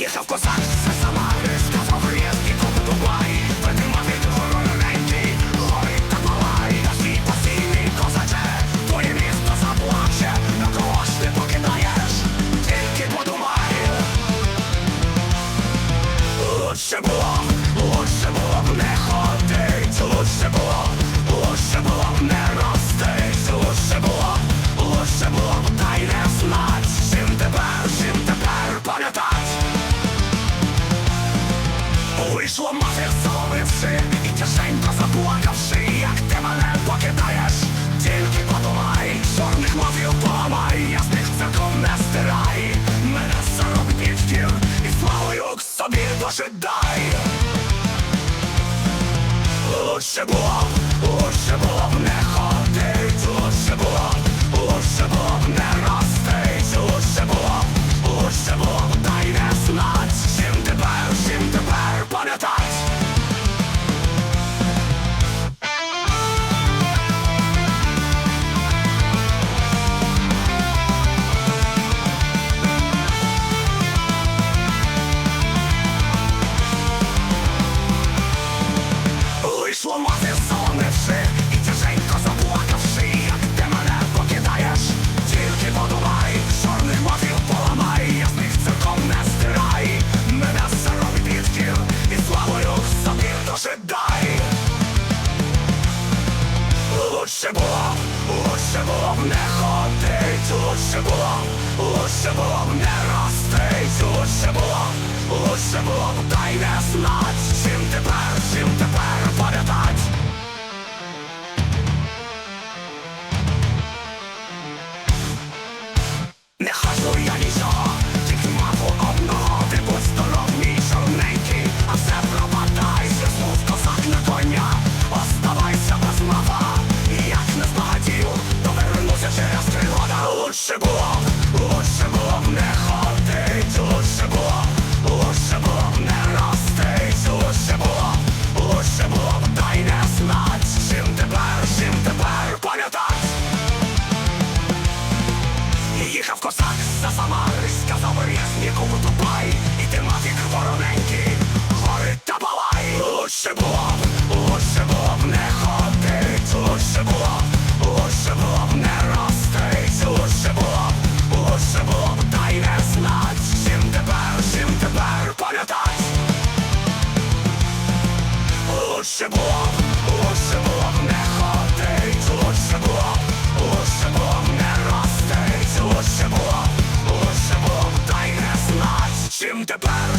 приїхав козак, все сама Рижка загорє і кому Дубай Притримати гору ренький, та палай На свій постійний козаче, твоє місто заплаче, на кого ж ти покидаєш, тільки подумай. Лучше було, б, лучше було б не ходить, лучше було, б, лучше було б не заплакавши, як ти мене покидаєш, тільки подумай, чорних мовів поламай, я з них церком не стирай, мене сорок бідків і славою собі дожидай. Лучше було Мати сонивши і тяженько заплакавши, ти мене покидаєш, тільки подумай, чорних мотів поламай, ясних церков не стирай, мене сорок підків і славою к собі дожидай. Лучше було, лучше було б не ходить, лучше було, лучше було б не знать, чим тепер, чим тепер пам'ятать. Їхав козак за Самари, сказав різнику тупай, і ти мати вороненький, лучше не ходить, лучше було лучше було б не було лучше було б дай не знать, чим тепер.